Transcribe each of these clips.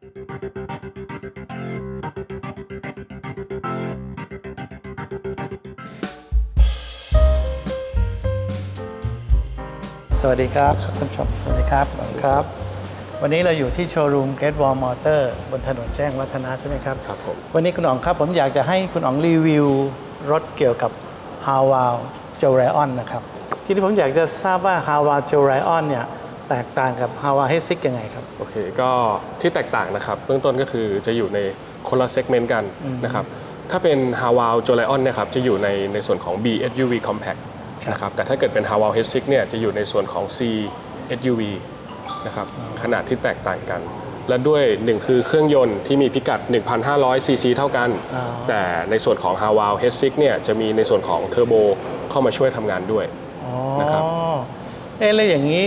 สวัสดีครับท่านผู้ชมสวัสดีครับสวัสดีครับ วันนี้เราอยู่ที่โชว์รูม Great Wall Motor บนถนนแจ้งวัฒนะใช่ไหมครับ ครับผม วันนี้คุณอ๋องครับผมอยากจะให้คุณอ๋องรีวิวรถเกี่ยวกับ h a w a l j e r i o n นะครับ ทีนี้ผมอยากจะทราบว่า h a w a l j e r i o n เนี่ย แตกต่างกับ h a w a l h e s i g ยังไงครับ โอเค ก็ที่แตกต่างนะครับ เบื้องต้นก็คือจะอยู่ในคนละเซกเมนต์กันนะครับ ถ้าเป็น h a w a l j o l i o n เนี่ยครับ จะอยู่ในในส่วนของ B SUV Compact ครับนะครับ แต่ถ้าเกิดเป็น h a w a l h e s i g เนี่ย จะอยู่ในส่วนของ C SUV นะครับ ขนาดที่แตกต่างกัน และด้วยหนึ่งคือเครื่องยนต์ที่มีพิกัด 1,500 ซีซีเท่ากันอ๋อแต่ในส่วนของ h a w a l h e s i g เนี่ย จะมีในส่วนของเทอร์โบเข้ามาช่วยทำงานด้วยอ๋อนะครับเอ๊ะแล้วอย่างนี้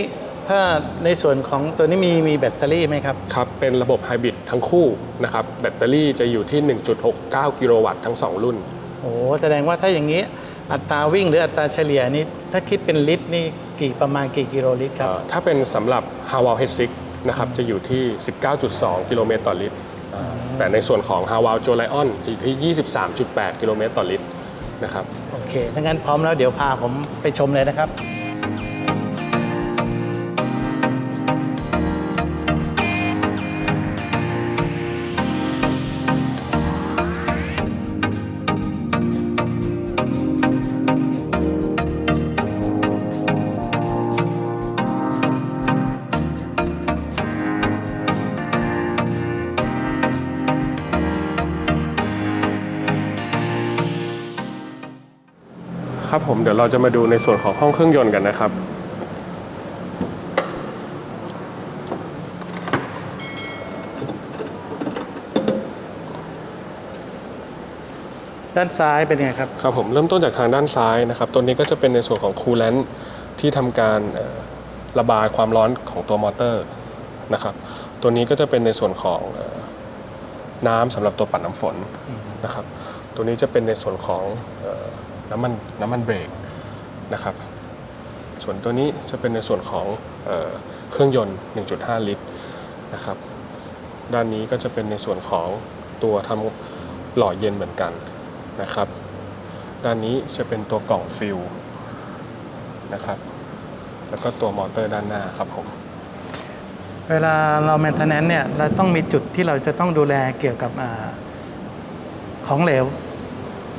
ถ้าในส่วนของตัวนี้มีมีแบตเตอรี่ไหมครับ ครับ เป็นระบบไฮบริดทั้งคู่นะครับ แบตเตอรี่จะอยู่ที่ 1.69 กิโลวัตต์ทั้ง 2 รุ่น โอ้แสดงว่าถ้าอย่างนี้อัตราวิ่งหรืออัตราเฉลี่ยนี่ถ้าคิดเป็นลิตรนี่กี่ประมาณกี่กิโลลิตรครับเอ่อถ้าเป็นสำหรับ h a w a l h e a d 6นะครับ จะอยู่ที่ 19.2 กิโลเมตรต่อลิตรอ่าแต่ในส่วนของ h a w a l j o l i o n จะอยู่ที่ 23.8 กิโลเมตรต่อลิตรนะครับ โอเค ถ้างั้นพร้อมแล้วเดี๋ยวพาผมไปชมเลยนะครับ ครับผมเดี๋ยวเราจะมาดูในส่วนของห้องเครื่องยนต์กันนะครับด้านซ้ายเป็นไงครับครับผมเริ่มต้นจากทางด้านซ้ายนะครับตัวนี้ก็จะเป็นในส่วนของคูลเลนที่ทำการเอ่อระบายความร้อนของตัวมอเตอร์นะครับ ตัวนี้ก็จะเป็นในส่วนของเอ่อน้ำสำหรับตัวปัดน้ำฝนนะครับ ตัวนี้จะเป็นในส่วนของเอ่อ น้ำมันน้ำมันเบรกนะครับ ส่วนตัวนี้จะเป็นในส่วนของเออเครื่องยนต์ 1.5 ลิตรนะครับ ด้านนี้ก็จะเป็นในส่วนของตัวทำหล่อเย็นเหมือนกันนะครับ ด้านนี้จะเป็นตัวกล่องฟิลนะครับ แล้วก็ตัวมอเตอร์ด้านหน้าครับผมเวลาเราแมนเทนแนนเนี่ยเราต้องมีจุดที่เราจะต้องดูแลเกี่ยวกับอของเหลว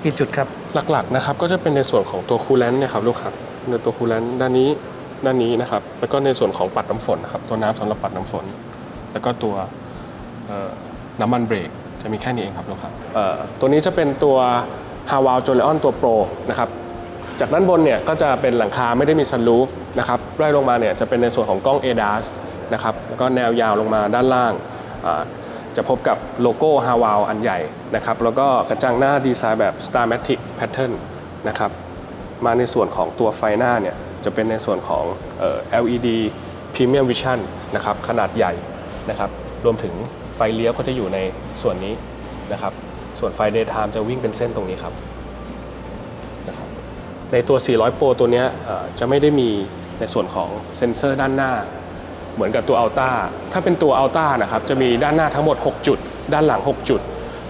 กี่จุดครับ หลักๆนะครับก็จะเป็นในส่วนของตัวคูลเลนต์นี่ยครับลูกครับในตัวคูลเลนต์ด้านนี้ด้านนี้นะครับ แล้วก็ในส่วนของปัดน้ำฝนนะครับตัวน้ำสำหรับปัดน้ำฝน แล้วก็ตัวน้ำมันเบรกจะมีแค่นี้เองครับลูกครับตัวนี้จะเป็นตัว h a w a l j o l e o n ตัว Pro นะครับจากด้านบนเนี่ยก็จะเป็นหลังคาไม่ได้มีซันรูฟนะครับไล่ลงมาเนี่ยจะเป็นในส่วนของกล้อง ADAS นะครับแล้วก็แนวยาวลงมาด้านล่าง จะพบกับโลโก้ h a w a l อันใหญ่นะครับแล้วก็กระจังหน้าดีไซน์แบบ Starmatic Pattern นะครับมาในส่วนของตัวไฟหน้าเนี่ยจะเป็นในส่วนของออ LED Premium Vision นะครับขนาดใหญ่นะครับรวมถึงไฟเลี้ยวก็จะอยู่ในส่วนนี้นะครับส่วนไฟ Daytime จะวิ่งเป็นเส้นตรงนี้ครับนะครับ ในตัว 400 Pro ตัวนี้จะไม่ได้มีในส่วนของเซ็นเซอร์ด้านหน้า เหมือนกับตัว Alta ถ้าเป็นตัว Alta นะครับจะมีด้านหน้าทั้งหมด 6 จุด ด้านหลัง 6 จุด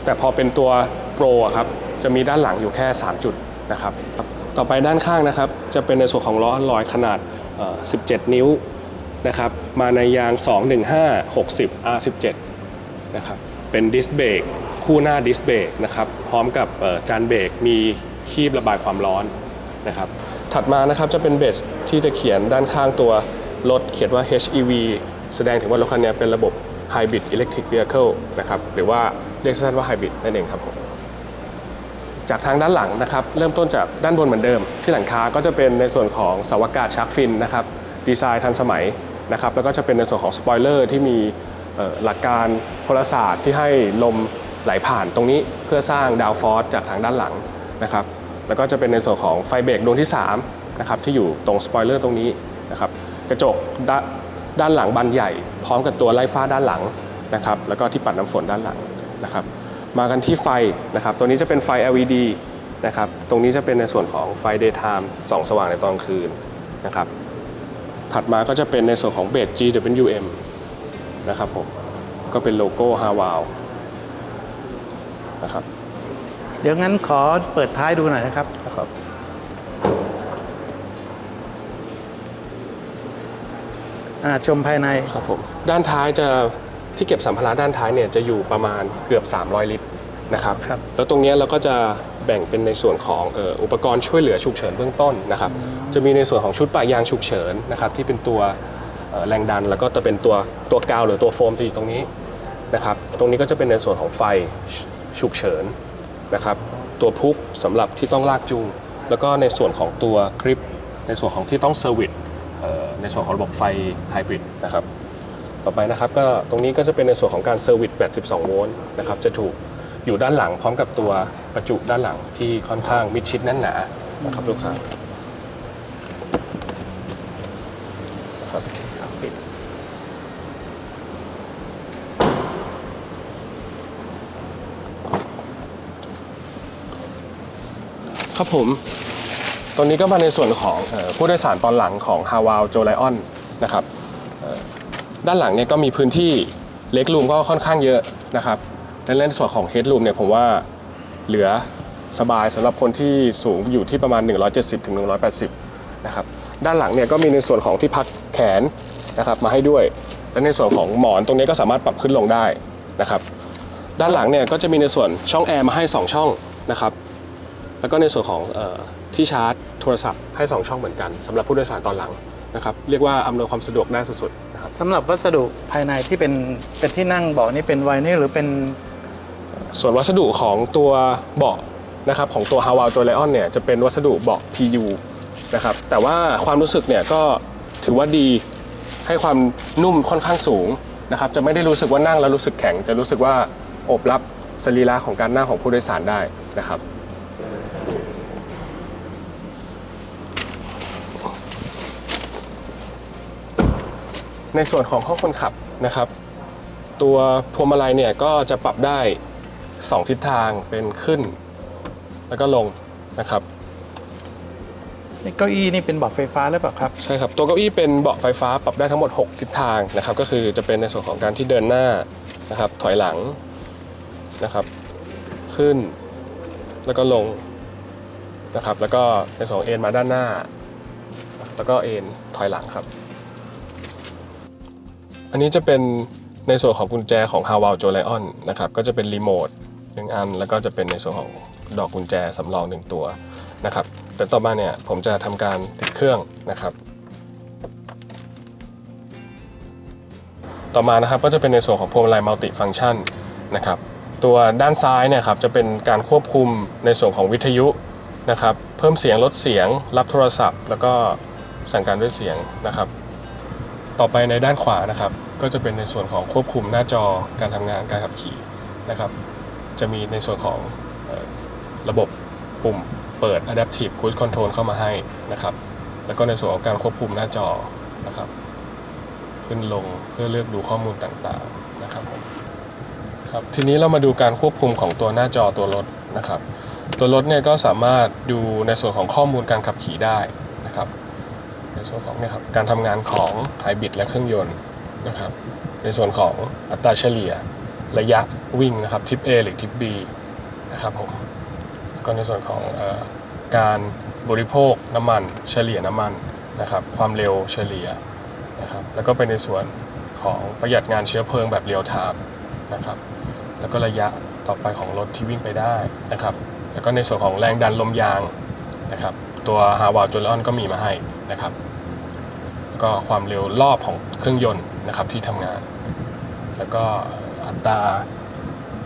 แต่พอเป็นตัว Pro อะครับจะมีด้านหลังอยู่แค่ 3 จุดนะครับต่อไปด้านข้างนะครับจะเป็นในส่วนของล้อลอยขนาด 17 นิ้วนะครับมาในยาง 215 60 R17 นะครับเป็นดิสเบรกคู่หน้าดิสเบรกนะครับพร้อมกับจานเบรกมีคีบระบายความร้อนนะครับถัดมานะครับจะเป็นเบสที่จะเขียนด้านข้างตัว รถเขียนว่า HEV แสดงถึงว่ารถคันนี้เป็นระบบ Hybrid Electric Vehicle นะครับหรือว่าเรียกสั้นๆว่า Hybrid นั่นเองครับผมจากทางด้านหลังนะครับเริ่มต้นจากด้านบนเหมือนเดิม ที่หลังคาก็จะเป็นในส่วนของเสาวอากาศชาร์กฟินนะครับดีไซน์ทันสมัยนะครับแล้วก็จะเป็นในส่วนของสปอยเลอร์ที่มีหลักการพลศาสตร์ที่ให้ลมไหลผ่านตรงนี้เพื่อสร้างดาวฟอร์สจากทางด้านหลังนะครับแล้วก็จะเป็นในส่วนของไฟเบรกดวงที่3นะครับที่อยู่ตรงสปอยเลอร์ตรงนี้นะครับ กระจกด้านด้านหลังบานใหญ่ พร้อมกับตัวไล่ฟ้าด้านหลังนะครับแล้วก็ที่ปัดน้ำฝนด้านหลังนะครับมากันที่ไฟนะครับตัวนี้จะเป็นไฟ LED นะครับตรงนี้จะเป็นในส่วนของไฟ daytime ส่องสว่างในตอนกลางคืนนะครับถัดมาก็จะเป็นในส่วนของเบส GWM นะครับผมก็เป็นโลโก้ฮาวาวนะครับเดี๋ยวงั้นขอเปิดท้ายดูหน่อยนะครับนะครับ อ่า ชมภายในครับผมด้านท้ายจะที่เก็บสัมภาระด้านท้ายเนี่ยจะอยู่ประมาณเกือบ 300 ลิตรนะครับครับแล้วตรงเนี้ยเราก็จะแบ่งเป็นในส่วนของเอ่ออุปกรณ์ช่วยเหลือฉุกเฉินเบื้องต้นนะครับ จะมีในส่วนของชุดปะยางฉุกเฉินนะครับที่เป็นตัวเอ่อแรงดันแล้วก็จะเป็นตัวตัวกาวหรือตัวโฟมจะอยู่ตรงนี้นะครับ ตรงนี้ก็จะเป็นในส่วนของไฟฉุกเฉินนะครับ ตัวพุกสำหรับที่ต้องลากจูงแล้วก็ในส่วนของตัวคลิป ในส่วนของที่ต้องเซอร์วิสเอ่อ ในส่วนของระบบไฟไฮบริดนะครับต่อไปนะครับก็ตรงนี้ก็จะเป็นในส่วนของการเซอร์วิสแบบ12 โวลต์นะครับจะถูกอยู่ด้านหลังพร้อมกับตัวประจุด้านหลังที่ค่อนข้างมิดชิดแน่นหนานะครับลูกค้านะครับปิดครับผม ตรงนี้ก็มาในส่วนของผู้โดยสารตอนหลังของ h a w a l j o l i o n นนะครับด้านหลังเนี่ยก็มีพื้นที่เล็กรูมก็ค่อนข้างเยอะนะครับและในส่วนของ Head Room เนี่ยผมว่าเหลือสบายสำหรับคนที่สูงอยู่ที่ประมาณ 170ถึง180นะครับด้านหลังเนี่ยก็มีในส่วนของที่พักแขนนะครับมาให้ด้วยและในส่วนของหมอนตรงนี้ก็สามารถปรับขึ้นลงได้นะครับ ด้านหลังเนี่ยก็จะมีในส่วนช่องแอร์มาให้ 2 ช่องนะครับ แล้วก็ในส่วนของ ที่ชาร์จโทรศัพท์ให้ 2 ช่องเหมือนกันสำหรับผู้โดยสารตอนหลังนะครับเรียกว่าอำนวยความสะดวกได้สุดๆนะครับสำหรับวัสดุภายในที่เป็นเป็นที่นั่งเบาะนี่เป็นไวนิลหรือเป็นส่วนวัสดุของตัวเบาะนะครับของตัว h a w a l j o l i o n เนี่ยจะเป็นวัสดุเบาะ PU นะครับแต่ว่าความรู้สึกเนี่ยก็ถือว่าดีให้ความนุ่มค่อนข้างสูงนะครับจะไม่ได้รู้สึกว่านั่งแล้วรู้สึกแข็ง จะรู้สึกว่าโอบรับสรีระของการนั่งของผู้โดยสารได้นะครับ ในส่วนของห้องคนขับนะครับ ตัวพวงมาลัยเนี่ยก็จะปรับได้ 2 ทิศทางเป็นขึ้น แล้วก็ลงนะครับเก้าอี้นี่เป็นเบาะไฟฟ้าหรือเปล่าครับ ใช่ครับ ตัวเก้าอี้เป็นเบาะไฟฟ้าปรับได้ทั้งหมด 6 ทิศทางนะครับ ก็คือจะเป็นในส่วนของการที่เดินหน้านะครับ ถอยหลังนะครับ ขึ้นแล้วก็ลงนะครับ แล้วก็ในส่วนของเอ็นมาด้านหน้า แล้วก็เอ็นถอยหลังครับ อันนี้จะเป็นในส่วนของกุญแจของ h a w a l j o l i o n นนะครับก็จะเป็นรีโมทหนึ่งอัน แล้วก็จะเป็นในส่วนของดอกกุญแจสำรองหนึ่งตัวนะครับแต่ต่อมาเนี่ยผมจะทำการติดเครื่องนะครับ ต่อมานะครับก็จะเป็นในส่วนของพวงมาลัยมัลติฟังชันนะครับตัวด้านซ้ายเนี่ยครับจะเป็นการควบคุมในส่วนของวิทยุนะครับ เพิ่มเสียงลดเสียง รับโทรศัพท์ แล้วก็สั่งการด้วยเสียงนะครับ ต่อไปในด้านขวานะครับ ก็จะเป็นในส่วนของควบคุมหน้าจอการทำงานการขับขี่นะครับ จะมีในส่วนของออระบบปุ่มเปิด Adaptive Cruise Control เข้ามาให้นะครับ แล้วก็ในส่วนของการควบคุมหน้าจอนะครับ ขึ้นลงเพื่อเลือกดูข้อมูลต่างๆนะครับผมครับทีนี้เรามาดูการควบคุมของตัวหน้าจอตัวรถนะครับ ตัวรถเนี่ยก็สามารถดูในส่วนของข้อมูลการขับขี่ได้นะครับ ในส่วนของเนี่ยครับการทำงานของไฮบริดและเครื่องยนต์นะครับในส่วนของอัตราเฉลี่ยระยะวิ่งนะครับทิป A หรือทิป B นะครับผมก็ในส่วนของอการบริโภคน้ำมันเฉลี่ยน้ำมันนะครับความเร็วเฉลี่ยนะครับแล้วก็เป็นในส่วนของประหยัดงานเชื้อเพลิงแบบเรียลไทม์นะครับแล้วก็ระยะต่อไปของรถที่วิ่งไปได้นะครับแล้วก็ในส่วนของแรงดันลมยางนะครับตัวฮาวา j o l i o n ก็มีมาให้ นะครับก็ความเร็วรอบของเครื่องยนต์นะครับที่ทำงาน แล้วก็อัตรา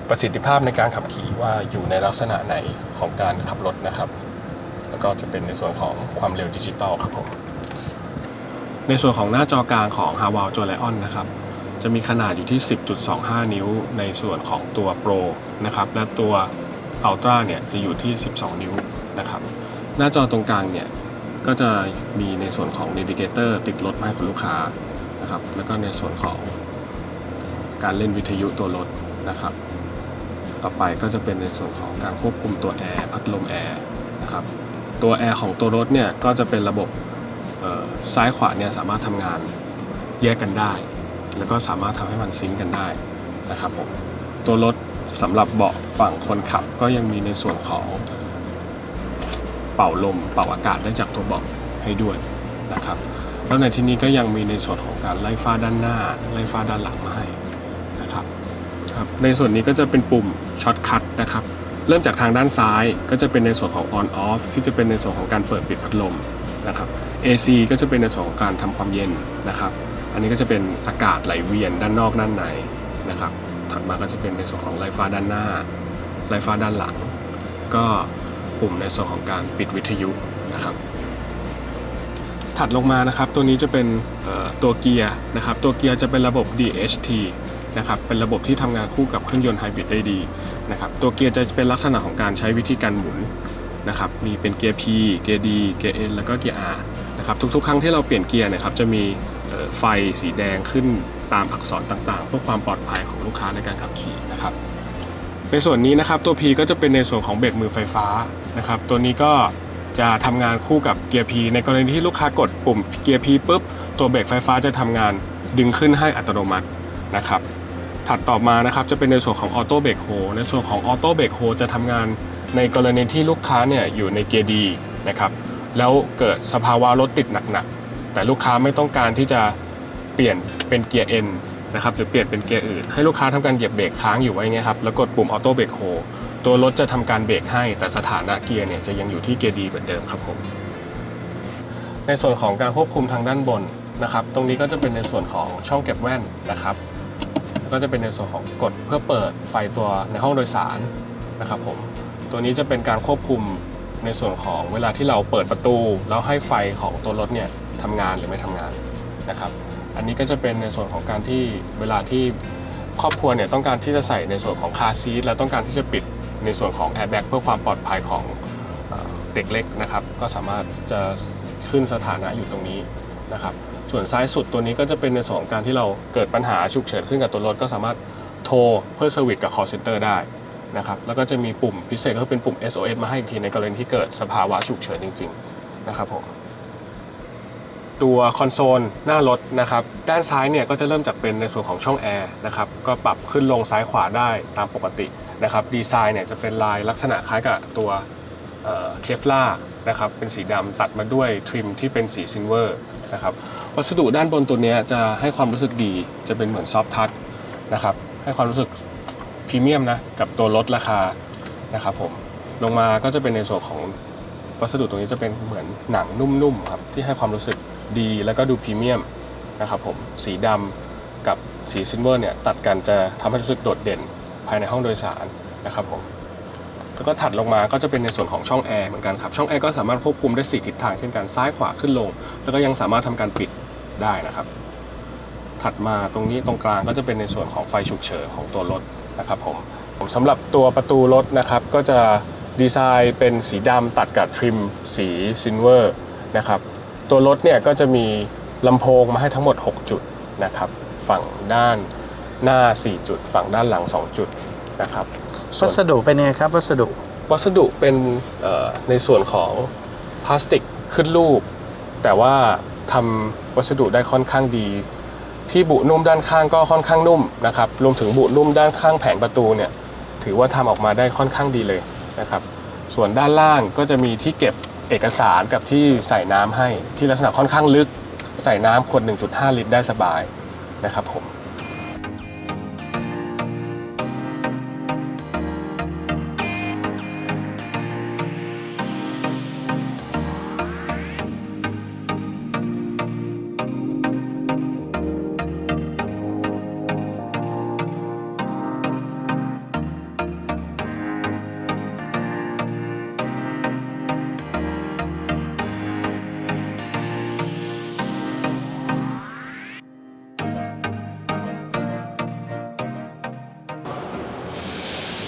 ประสิทธิภาพในการขับขี่ว่าอยู่ในลักษณะไหนของการขับรถนะครับ แล้วก็จะเป็นในส่วนของความเร็วดิจิตอลครับผมในส่วนของหน้าจอกลางของ h a w a l j o l i o n นะครับ จะมีขนาดอยู่ที่ 10.25 นิ้วในส่วนของตัว Pro นะครับ และตัว Ultra เนี่ยจะอยู่ที่ 12 นิ้วนะครับ หน้าจอตรงกลางเนี่ย ก็จะมีในส่วนของ Navigator ติดรถมาให้คุณลูกค้านะครับ แล้วก็ในส่วนของการเล่นวิทยุตัวรถนะครับ ต่อไปก็จะเป็นในส่วนของการควบคุมตัวแอร์พัดลมแอร์นะครับ ตัวแอร์ของตัวรถเนี่ยก็จะเป็นระบบซ้ายขวาเนี่ยสามารถทำงานแยกกันได้ แล้วก็สามารถทำให้มันซิงก์กันได้นะครับผม ตัวรถสำหรับเบาะฝั่งคนขับก็ยังมีในส่วนของ เป่าลมเป่าอากาศได้จากตัวเบาะให้ด้วยนะครับแล้วในที่นี้ก็ยังมีในส่วนของการไล่ฟ้าด้านหน้า ไล่ฟ้าด้านหลังมาให้นะครับครับในส่วนนี้ก็จะเป็นปุ่มช็อตคัทนะครับเริ่มจากทางด้านซ้ายก็จะเป็นในส่วนของ on off ที่จะเป็นในส่วนของการเปิดปิดพัดลมนะครับ AC ก็จะเป็นในส่วนของการทำความเย็นนะครับ อันนี้ก็จะเป็นอากาศไหลเวียนด้านนอกด้านในนะครับ ถัดมาก็จะเป็นในส่วนของไล่ฟ้าด้านหน้า ไล่ฟ้าด้านหลัง ก็ ปุ่มในส่วนของการปิดวิทยุนะครับ ถัดลงมานะครับตัวนี้จะเป็นตัวเกียร์นะครับตัวเกียร์จะเป็นระบบ DHT นะครับเป็นระบบที่ทำงานคู่กับเครื่องยนต์ไฮบริดได้ดีนะครับตัวเกียร์จะเป็นลักษณะของการใช้วิธีการหมุนนะครับมีเป็นเกียร์ P เกียร์ D เกียร์ N แล้วก็เกียร์ R นะครับทุกๆ ครั้งที่เราเปลี่ยนเกียร์นะครับจะมีไฟสีแดงขึ้นตามอักษรต่างๆ เพื่อความปลอดภัยของลูกค้าในการขับขี่นะครับในส่วนนี้นะครับตัว P ก็จะเป็นในส่วนของเบรกมือไฟฟ้า นะครับตัวนี้ก็จะทำงานคู่กับเกียร์ P ในกรณีที่ลูกค้ากดปุ่มเกียร์ P ปุ๊บ ตัวเบรกไฟฟ้าจะทำงานดึงขึ้นให้อัตโนมัตินะครับ ถัดต่อมานะครับจะเป็นในส่วนของออโต้เบรกโฮในส่วนของออโต้เบรกโฮจะทำงานในกรณีที่ลูกค้าเนี่ยอยู่ในเกียร์ดีนะครับแล้วเกิดสภาวะรถติดหนักๆ แต่ลูกค้าไม่ต้องการที่จะเปลี่ยนเป็นเกียร์ N นะครับหรือเปลี่ยนเป็นเกียร์อื่น ให้ลูกค้าทำการเหยียบเบรกค้างอยู่ไว้เงี้ยครับแล้วกดปุ่มออโต้เบรกโฮ ตัวรถจะทำการเบรกให้ แต่สถานะเกียร์เนี่ยจะยังอยู่ที่เกียร์ดีเหมือนเดิมครับผม ในส่วนของการควบคุมทางด้านบนนะครับ ตรงนี้ก็จะเป็นในส่วนของช่องเก็บแว่นนะครับแล้วก็จะเป็นในส่วนของกดเพื่อเปิดไฟตัวในห้องโดยสารนะครับผม ตัวนี้จะเป็นการควบคุมในส่วนของเวลาที่เราเปิดประตู แล้วให้ไฟของตัวรถเนี่ยทำงานหรือไม่ทำงานนะครับ อันนี้ก็จะเป็นในส่วนของการที่เวลาที่ครอบครัวเนี่ยต้องการที่จะใส่ในส่วนของคาร์ซีทและต้องการที่จะปิด ในส่วนของแอร์แบ็กเพื่อความปลอดภัยของเด็กเล็กนะครับ ก็สามารถจะขึ้นสถานะอยู่ตรงนี้นะครับ ส่วนซ้ายสุดตัวนี้ก็จะเป็นในส่วนของการที่เราเกิดปัญหาฉุกเฉินขึ้นกับตัวรถ ก็สามารถโทรเพื่อเซอร์วิสกับ call center ได้นะครับแล้วก็จะมีปุ่มพิเศษก็คือเป็นปุ่ม SOS มาให้อีกทีในกรณีที่เกิดสภาวะฉุกเฉินจริง ๆ นะครับผมตัวคอนโซลหน้ารถนะครับด้านซ้ายเนี่ยก็จะเริ่มจากเป็นในส่วนของช่องแอร์นะครับก็ปรับขึ้นลงซ้ายขวาได้ตามปกติ นะครับดีไซน์เนี่ยจะเป็นลายลักษณะคล้ายกับตัวเคฟล่านะครับเป็นสีดำตัดมาด้วยทริมที่เป็นสีซิลเวอร์นะครับวัสดุด้านบนตัวนี้จะให้ความรู้สึกดีจะเป็นเหมือนซอฟทัชนะครับให้ความรู้สึกพรีเมียมนะกับตัวรถราคานะครับผมลงมาก็จะเป็นในส่วนของวัสดุตรงนี้จะเป็นเหมือนหนังนุ่มๆครับที่ให้ความรู้สึกดีแล้วก็ดูพรีเมียมนะครับผมสีดำกับสีซิลเวอร์เนี่ยตัดกันจะทำให้รู้สึกโดดเด่น ภายในห้องโดยสารนะครับผมแล้วก็ถัดลงมาก็จะเป็นในส่วนของช่องแอร์เหมือนกันครับ ช่องแอร์ก็สามารถควบคุมได้ 4 ทิศทางเช่นกันซ้ายขวาขึ้นลง แล้วก็ยังสามารถทำการปิดได้นะครับ ถัดมาตรงนี้ตรงกลางก็จะเป็นในส่วนของไฟฉุกเฉินของตัวรถนะครับผมผมสำหรับตัวประตูรถนะครับ ก็จะดีไซน์เป็นสีดำตัดกับทริมสีซิลเวอร์นะครับตัวรถเนี่ยก็จะมีลำโพงมาให้ทั้งหมด 6 จุดนะครับ ฝั่งด้าน หน้า 4 จุด ฝั่งด้านหลัง 2 จุดนะครับส่วัวนสดุเป็นยังไงครับวัสดุวัสดุเป็นเอ่อในส่วนของพลาสติกขึ้นรูป แต่ว่าทำวัสดุได้ค่อนข้างดี ที่บุนุ่มด้านข้างก็ค่อนข้างนุ่มนะครับรวมถึงบุนุ่มด้านข้างแผงประตูเนี่ยถือว่าทำออกมาได้ค่อนข้างดีเลยนะครับ ส่วนด้านล่างก็จะมีที่เก็บเอกสารกับที่ใส่น้ำให้ที่ลักษณะค่อนข้างลึก ใส่น้ำขวด1.5 ลิตรได้สบายนะครับผม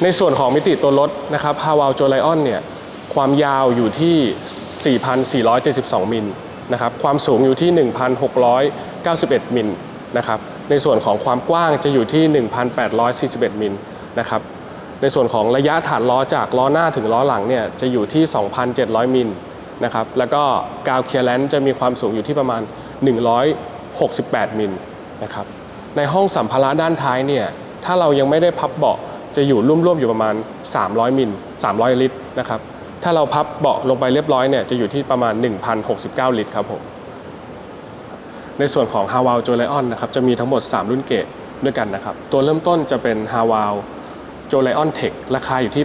ในส่วนของมิติตัวรถนะครับ h a w a l j o l i o n เนี่ยความยาวอยู่ที่ 4,472 มิลนะครับความสูงอยู่ที่ 1,691 มิลนะครับในส่วนของความกว้างจะอยู่ที่ 1,841 มิลนะครับในส่วนของระยะฐานล้อจากล้อหน้าถึงล้อหลังเนี่ยจะอยู่ที่ 2,700 มิลนะครับแล้วก็กาวเคียร์แลนจะมีความสูงอยู่ที่ประมาณ 168 มิลนะครับในห้องสัมภาระด้านท้ายเนี่ยถ้าเรายังไม่ได้พับเบาะ จะอยู่ร่วมๆอยู่ประมาณ 300มิล300 ลิตรนะครับถ้าเราพับเบาะลงไปเรียบร้อยเนี่ยจะอยู่ที่ประมาณ 1,069 ลิตรครับผมในส่วนของ h a w a l j o l i o n นะครับจะมีทั้งหมด 3 รุ่นเกรดด้วยกันนะครับ ตัวเริ่มต้นจะเป็น h a w a l j o l i o n Tech ราคาอยู่ที่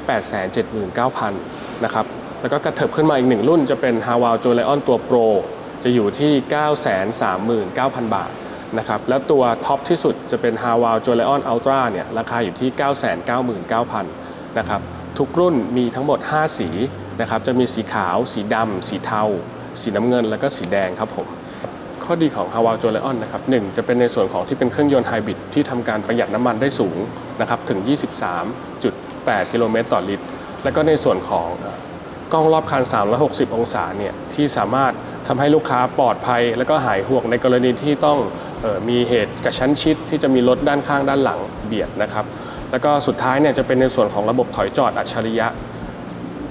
879,000นะครับแล้วก็กระเถิบขึ้นมาอีกหนึ่งรุ่นจะเป็น h a w a l j o l i o n ตัว Pro จะอยู่ที่ 939,000 บาท นะครับแล้วตัวท็อปที่สุดจะเป็น h a w a l j o l i o n Ultra เนี่ยราคาอยู่ที่ 999,000นะครับทุกรุ่นมีทั้งหมด 5 สีนะครับจะมีสีขาว สีดำ สีเทา สีน้ำเงิน แล้วก็สีแดงครับผม ข้อดีของ h a w a l j o l i o n นะครับหนึ่งจะเป็นในส่วนของที่เป็นเครื่องยนต์ไฮบริดที่ทำการประหยัดน้ำมันได้สูงนะครับถึง 23.8 กิโลเมตรต่อลิตร แล้วก็ในส่วนของกล้องรอบคัน 360 องศาเนี่ยที่สามารถทำให้ลูกค้าปลอดภัย แล้วก็หายห่วงในกรณีที่ต้อง มีเหตุกระชั้นชิดที่จะมีรถด้านข้างด้านหลังเบียดนะครับ แล้วก็สุดท้ายเนี่ยจะเป็นในส่วนของระบบถอยจอดอัจฉริยะ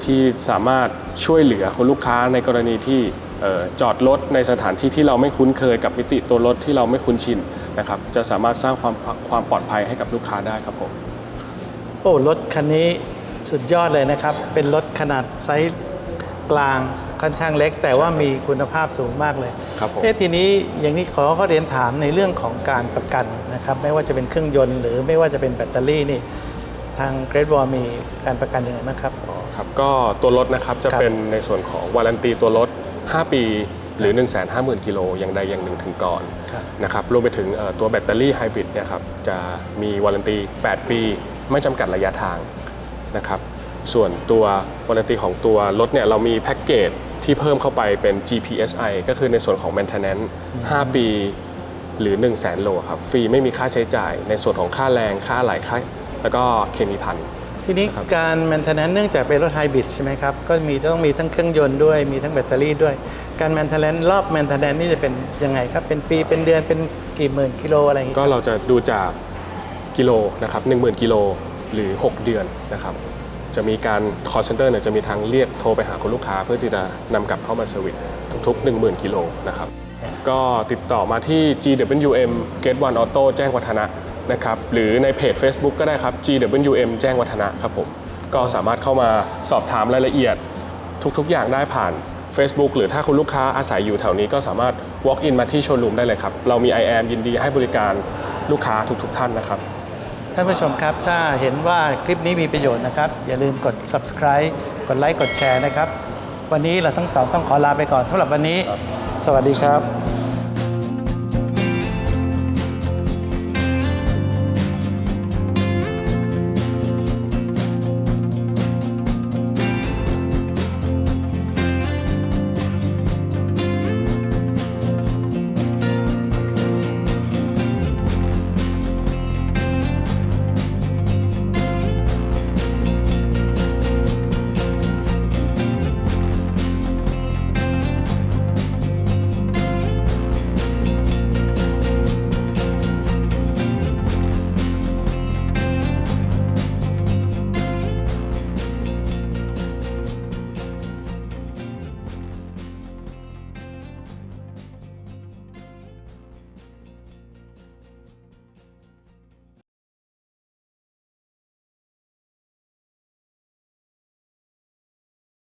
ที่สามารถช่วยเหลือคุณลูกค้าในกรณีที่ออจอดรถในสถานที่ที่เราไม่คุ้นเคยกับมิติตัวรถที่เราไม่คุ้นชินนะครับ จะสามารถสร้างความความปลอดภัยให้กับลูกค้าได้ครับผมโอ้รถคันนี้สุดยอดเลยนะครับ เป็นรถขนาดไซส์กลาง ค่อนข้างเล็ก แต่ว่ามีคุณภาพสูงมากเลยครับผม เอ๊ะทีนี้อย่างนี้ขอเขาเรียนถามในเรื่องของการประกันนะครับไม่ว่าจะเป็นเครื่องยนต์หรือไม่ว่าจะเป็นแบตเตอรี่นี่ทางเกรดวอลมีการประกันยังไงบ้างครับอ๋อครับก็ตัวรถนะครับจะครับ เป็นในส่วนของวารันตีตัวรถ 5 ปี หรือ 1 5 0 0 0 0 กิโลอย่างใดอย่างหนึ่งถึงก่อนครับ นะครับรวมไปถึงเอ่อตัวแบตเตอรี่ไฮบริดเนี่ยครับจะมีวารันตี 8 ปี ไม่จำกัดระยะทางนะครับส่วนตัววารันตีของตัวรถเนี่ยเรามีแพ็กเกจ ที่เพิ่มเข้าไปเป็น GPSI ก็คือในส่วนของ maintenance 5 ปีหรือ 1 0 0 0 0แสนโลครับ ฟรีไม่มีค่าใช้จ่าย ในส่วนของค่าแรงค่าอะไหล่ค่าแล้วก็เคมีพันทีนี้นะครับ การ maintenance เนื่องจากเป็นรถไฮบริดใช่ไหมครับ ก็มีต้องมีทั้งเครื่องยนต์ด้วย มีทั้งแบตเตอรี่ด้วย การ maintenance รอบ maintenance นี่จะเป็นยังไงครับ เป็นปี เป็นเดือน เป็นกี่หมื่นกิโลอะไรอย่างงี้ก็เราจะดูจากกิโลนะครับ10,000 กิโลหรือ 6 เดือนนะครับ จะมีการ call center เนี่ยจะมีทางเรียกโทรไปหาคุณลูกค้า เพื่อที่จะนำกลับเข้ามาเซอร์วิสทุกๆ 10,000 กิโลนะครับ ก็ติดต่อมาที่ GWM Gate One Auto แจ้งวัฒนะนะครับ หรือในเพจ Facebook ก็ได้ครับ GWM แจ้งวัฒนะครับผม ก็สามารถเข้ามาสอบถามรายละเอียด ทุกๆ อย่างได้ผ่าน Facebook หรือถ้าคุณลูกค้าอาศัยอยู่แถวนี้ก็สามารถ walk in มาที่โชว์รูมได้เลยครับ เรามี i am ยินดีให้บริการลูกค้าทุกๆ ท่านนะครับ ท่านผู้ชมครับ ถ้าเห็นว่าคลิปนี้มีประโยชน์นะครับ อย่าลืมกด subscribe กดไลค์กดแชร์นะครับ วันนี้เราทั้งสองต้องขอลาไปก่อนสำหรับวันนี้ สวัสดีครับ